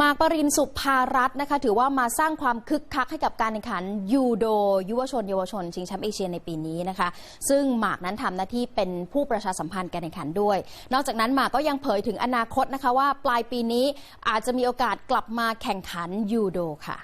มากปรินสุภารัตน์นะคะ ถือว่ามาสร้างความคึกคักให้กับการแข่งขันยูโด ยุวชน เยาวชนชิงแชมป์เอเชียในปีนี้นะคะ ซึ่งหมากนั้นทำหน้าที่เป็นผู้ประชาสัมพันธ์การแข่งขันด้วย นอกจากนั้นหมากก็ยังเผยถึงอนาคตนะคะว่าปลายปีนี้อาจจะมีโอกาสกลับมาแข่งขันยูโดค่ะ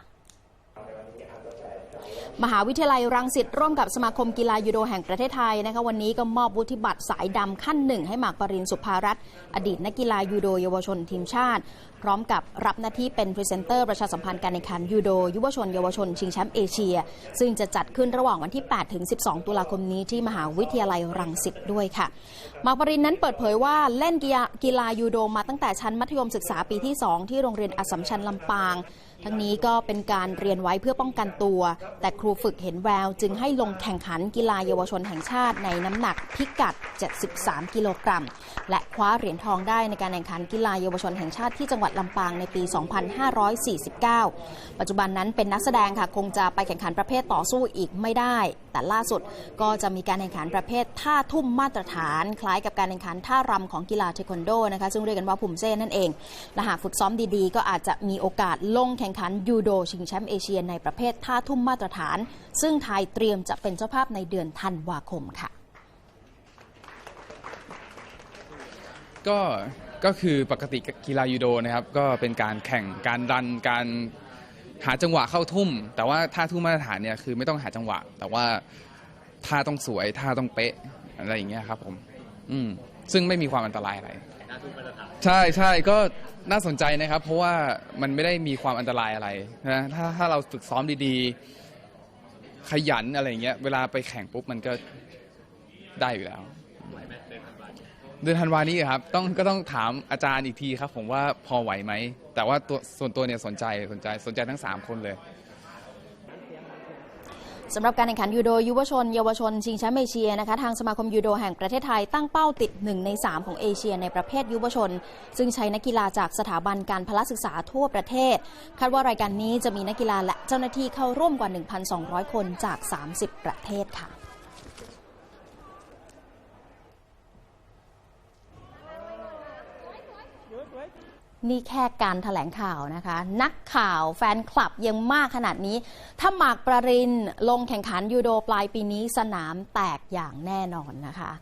มหาวิทยาลัยรังสิตร่วมกับสมาคมกีฬายูโดแห่งประเทศไทยนะคะวันนี้ก็มอบวุฒิบัตรสายดำขั้นหนึ่งให้หมากปรินสุภารัตน์อดีตนักกีฬายูโดเยาวชนทีมชาติ พร้อมกับรับหน้าที่เป็นพรีเซนเตอร์ประชาสัมพันธ์การแข่งขันยูโดยุวชนเยาวชนชิงแชมป์เอเชีย ซึ่งจะจัดขึ้นระหว่างวันที่ 8 ถึง 12 ตุลาคมนี้ที่มหาวิทยาลัยรังสิตด้วยค่ะหมากปรินนั้นเปิดเผยว่าเล่นกีฬายูโดมาตั้งแต่ชั้นมัธยมศึกษาปีที่ 2 ที่โรงเรียนอัสสัมชัญลำปาง ทั้งนี้ก็เป็นการเรียนไว้เพื่อป้องกันตัว แต่ครูฝึกเห็นแววจึงให้ลงแข่งขันกีฬาเยาวชนแห่งชาติในน้ำหนักพิกัด 73 กิโลกรัม และคว้าเหรียญทองได้ในการแข่งขันกีฬาเยาวชนแห่งชาติที่จังหวัดลำปางในปี 2549 ปัจจุบันนั้นเป็นนักแสดงค่ะคงจะไปแข่งขันประเภทต่อสู้อีกไม่ได้ แต่ล่าสุดก็จะมีการแข่งขันประเภทท่าทุ่มมาตรฐาน คล้ายกับการแข่งขันท่ารำของกีฬาเทควันโดนะคะซึ่งเรียกกันว่าพุ่มเซ่นั่นเองและหากฝึกซ้อมดีๆ ก็อาจจะมีโอกาสลงแข่งขันยูโดชิงแชมป์เอเชียในประเภทท่าทุ่มมาตรฐาน ซึ่งไทยเตรียมจะเป็นเจ้าภาพในเดือนธันวาคมค่ะ ก็ก็คือปกติกีฬายูโดนะครับก็เป็นการแข่งการรันการหาจังหวะเข้าทุ่ม แต่ว่าท่าทุ่มมาตรฐานเนี่ยคือไม่ต้องหาจังหวะ แต่ว่าท่าต้องสวยท่าต้องเป๊ะอะไรอย่างเงี้ยครับผม อืมซึ่งไม่มีความอันตรายอะไรใช่ใช่ก็น่าสนใจนะครับ เพราะว่ามันไม่ได้มีความอันตรายอะไรนะถ้าถ้าเราฝึกซ้อมดีๆ ขยันอะไรอย่างเงี้ยเวลาไปแข่งปุ๊บมันก็ได้อยู่แล้ว เดือนธันวานี้ครับต้องก็ต้องถามอาจารย์อีกทีครับ ผมว่าพอไหวไหม แต่ว่าตัวส่วนตัวเนี่ยสนใจสนใจสนใจทั้ง 3 คนเลยสำหรับการแข่งขันยูโดยุวชน เยาวชน ชิงแชมป์เอเชียนะคะทางสมาคมยูโดแห่งประเทศไทยตั้งเป้าติด 1 ใน 3 ของเอเชียในประเภทยุวชน ซึ่งใช้นักกีฬาจากสถาบันการพละศึกษาทั่วประเทศ คาดว่ารายการนี้จะมีนักกีฬาและเจ้าหน้าที่เข้าร่วมกว่า 1,200 คนจาก 30 ประเทศค่ะ นี่แค่การถแถลงข่าวนะคะ นักข่าวแฟนคลับยังมากขนาดนี้ ถ้าหมากปรินลงแข่งขันยูโดปลายปีนี้สนามแตกอย่างแน่นอนนะคะ